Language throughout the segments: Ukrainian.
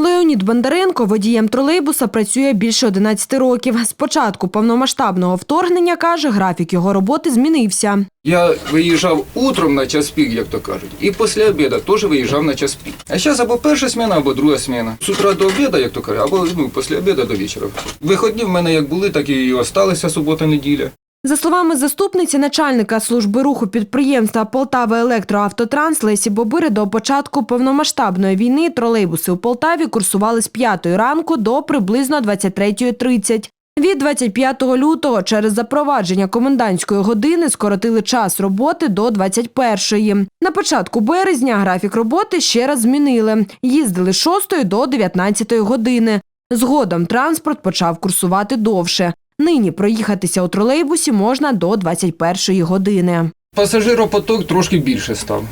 Леонід Бондаренко водієм тролейбуса працює більше 11 років. З початку повномасштабного вторгнення, каже, графік його роботи змінився. Я виїжджав утром на час пік, як то кажуть, і після обіду теж виїжджав на час пік. А зараз або перша сміна, або друга сміна. З утра до обіду, як то кажуть, або ну, після обіду до вечора. Виходні в мене як були, так і осталися субота-неділя. За словами заступниці начальника служби руху підприємства Полтава Електроавтотранс Лесі Бобири, до початку повномасштабної війни тролейбуси у Полтаві курсували з 5 ранку до приблизно 23.30. Від 25 лютого через запровадження комендантської години скоротили час роботи до 21-ї. На початку березня графік роботи ще раз змінили. Їздили з 6 до 19 години. Згодом транспорт почав курсувати довше. Нині проїхатися у тролейбусі можна до 21 години. Пасажиропоток трошки більше став.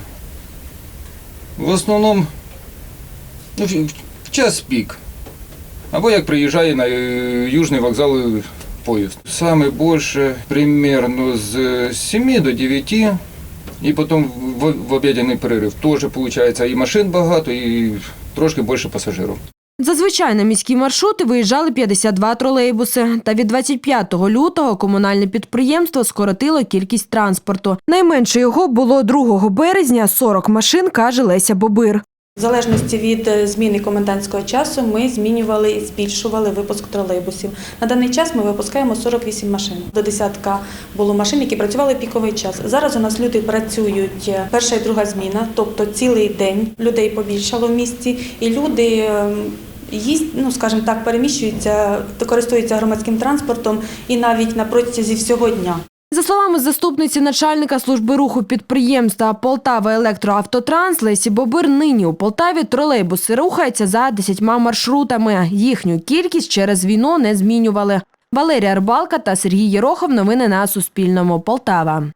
В основному ну, в- час пік. Або як приїжджає на е, Южний вокзал е, поїзд. Саме більше примерно з 7 до 9. І потім в, в перерив теж виходить і машин багато, і трошки більше пасажирів. Зазвичай на міські маршрути виїжджали 52 тролейбуси. Та від 25 лютого комунальне підприємство скоротило кількість транспорту. Найменше його було 2 березня – 40 машин, каже Леся Бобир. В залежності від е, зміни комендантського часу ми змінювали і збільшували випуск тролейбусів. На даний час ми випускаємо 48 машин. До десятка було машин, які працювали піковий час. Зараз у нас люди працюють е, перша і друга зміна, тобто цілий день людей побільшало в місті, і люди. Їсть, ну скажімо так, переміщуються, користуються громадським транспортом і навіть на протязі всього дня. За словами заступниці начальника служби руху підприємства Полтава Електроавтотранс Лесі Бобир, нині у Полтаві тролейбуси рухаються за 10 маршрутами. Їхню кількість через війну не змінювали. Валерія Рибалка та Сергій Єрохов. Новини на Суспільному. Полтава.